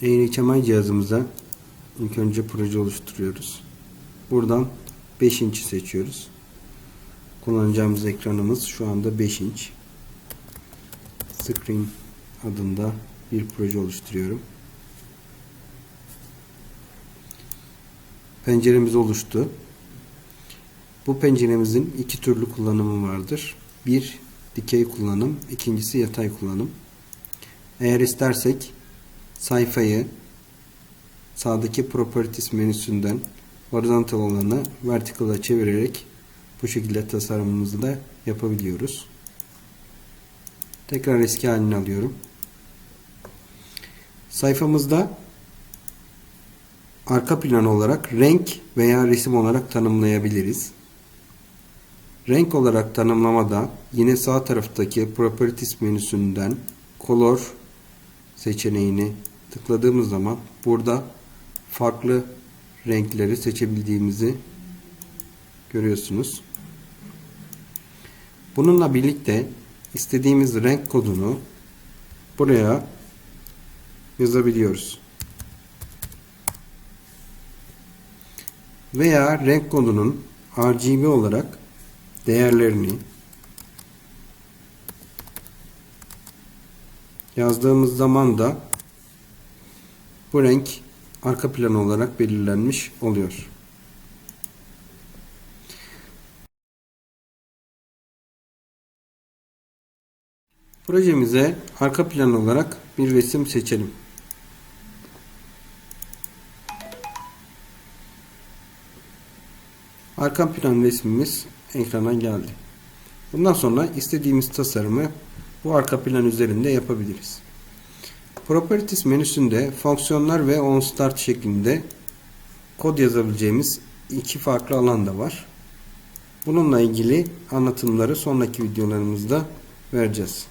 HMI cihazımıza ilk önce proje oluşturuyoruz. Buradan 5 inç'i seçiyoruz. Kullanacağımız ekranımız şu anda 5 inç. Screen adında bir proje oluşturuyorum. Penceremiz oluştu. Bu penceremizin iki türlü kullanımı vardır. Bir dikey kullanım, ikincisi yatay kullanım. Eğer istersek sayfayı sağdaki Properties menüsünden horizontal olanı vertical'a çevirerek bu şekilde tasarımımızı da yapabiliyoruz. Tekrar eski halini alıyorum. Sayfamızda arka plan olarak renk veya resim olarak tanımlayabiliriz. Renk olarak tanımlamada yine sağ taraftaki Properties menüsünden Color seçeneğini tıkladığımız zaman burada farklı renkleri seçebildiğimizi görüyorsunuz. Bununla birlikte istediğimiz renk kodunu buraya yazabiliyoruz. Veya renk kodunun RGB olarak değerlerini yazdığımız zaman da bu renk arka plan olarak belirlenmiş oluyor. Projemize arka plan olarak bir resim seçelim. Arka plan resmimiz ekrana geldi. Bundan sonra istediğimiz tasarımı bu arka plan üzerinde yapabiliriz. Properties menüsünde fonksiyonlar ve onStart şeklinde kod yazabileceğimiz iki farklı alan da var. Bununla ilgili anlatımları sonraki videolarımızda vereceğiz.